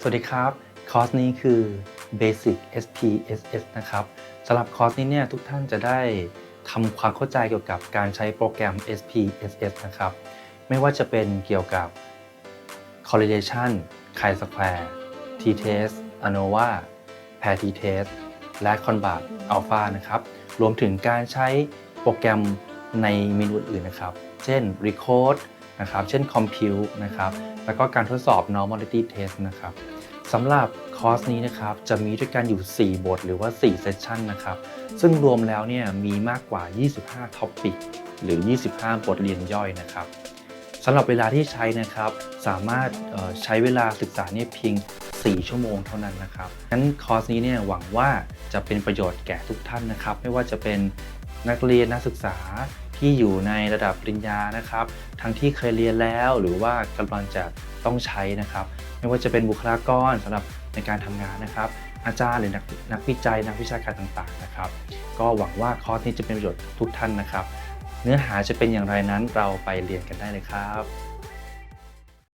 สวัสดีครับคอร์สนี้คือ Basic SPSS นะครับสำหรับคอร์สนี้เนี่ยทุกท่านจะได้ทำความเข้าใจเกี่ยวกับการใช้โปรแกรม SPSS นะครับ ไม่ว่าจะเป็นเกี่ยวกับ correlation chi-square t-test ANOVA pair t-test และ convat alpha นะครับ รวมถึงการใช้โปรแกรมในเมนูอื่นนะครับ เช่น recode นะครับ เช่น compute นะครับ แล้วก็การทดสอบ normality test นะครับสำหรับคอร์สนี้นะครับจะมีด้วยกันอยู่ 4 บทหรือว่า 4 เซสชันนะครับ ซึ่งรวมแล้วเนี่ยมีมากกว่า 25 ท็อปิกหรือ 25 บทเรียนย่อยนะครับสำหรับเวลาที่ใช้นะครับสามารถใช้เวลาศึกษาเนี่ยเพียง 4 ชั่วโมงเท่านั้นนะครับงั้นคอร์สนี้เนี่ยหวังว่าจะเป็นประโยชน์แก่ทุกท่านนะครับ ไม่ว่าจะเป็นนักเรียนนักศึกษา ที่อยู่ในระดับปริญญานะครับ ทั้งที่เคยเรียนแล้วหรือว่ากำลังจะต้องใช้นะครับ ไม่ว่าจะเป็นบุคลากรสำหรับในการทำงานนะครับ อาจารย์หรือนักนักวิจัยนักวิชาการต่างๆนะครับ ก็หวังว่าคอร์สนี้จะเป็นประโยชน์ทุกท่านนะครับ เนื้อหาจะเป็นอย่างไรนั้นเราไปเรียนกันได้เลยครับ